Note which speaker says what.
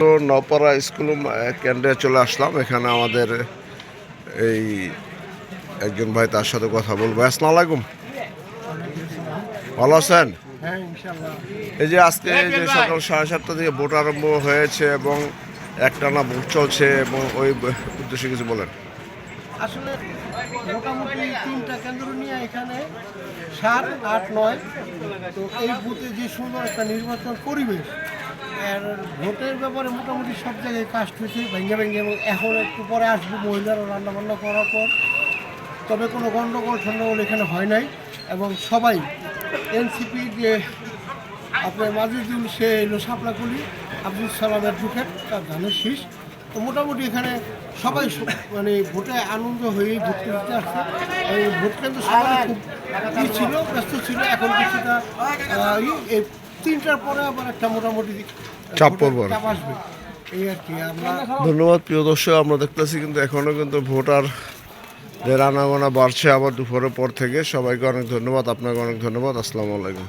Speaker 1: তো নপাড়া স্কুল কেন্দ্রে চলে আসলাম। এখানে আমাদের এই একজন ভাই তার সাথে কথা বলব। আসসালামু আলাইকুম। ভালো আছেন?
Speaker 2: হ্যাঁ
Speaker 1: এই যে আজকে যে সকাল সাড়ে সাতটা থেকে ভোট আরম্ভ হয়েছে এবং একটানা ভোট চলছে এবং ওই উদ্দেশ্যে কিছু বলেন।
Speaker 2: আসলে মোটামুটি তিনটা কেন্দ্র নিয়ে এখানে সাত আট নয়। তো এই বুথে যে সুন্দর একটা নির্বাচন পরিবেশ আর ভোটের ব্যাপারে মোটামুটি সব জায়গায় কাজ হয়েছে, ভেঙে ভেঙে, এবং এখন একটু পরে আসব মহিলারা রান্নাবান্না করার পর। তবে কোনো গণ্ডগোল ঠন্ডগোল এখানে হয় নাই, এবং সবাই এনসিপি যে আপনার মাজুদ্দিন সে এলো সাপলাকুলি আব্দুল সালাম অ্যাডভোকেট তার ধানের শীষ। তো মোটামুটি এখানে সবাই মানে ভোটে আনন্দ হয়েই ভোট করতে আসছে। এই ভোট কেন্দ্র সবাই খুব ছিল, ব্যস্ত ছিল, এখন কিছুটা তিনটার পরে আবার একটা মোটামুটি
Speaker 1: চাপ পড়বে
Speaker 2: চাপ আসবে। এই আর কি আমরা
Speaker 1: ধন্যবাদ প্রিয় দর্শক আমরা দেখতেছি কিন্তু এখনও কিন্তু ভোটার আনাগোনা বাড়ছে আবার দুপুরের পর থেকে। সবাইকে অনেক ধন্যবাদ আপনাকে অনেক ধন্যবাদ আসসালামু আলাইকুম।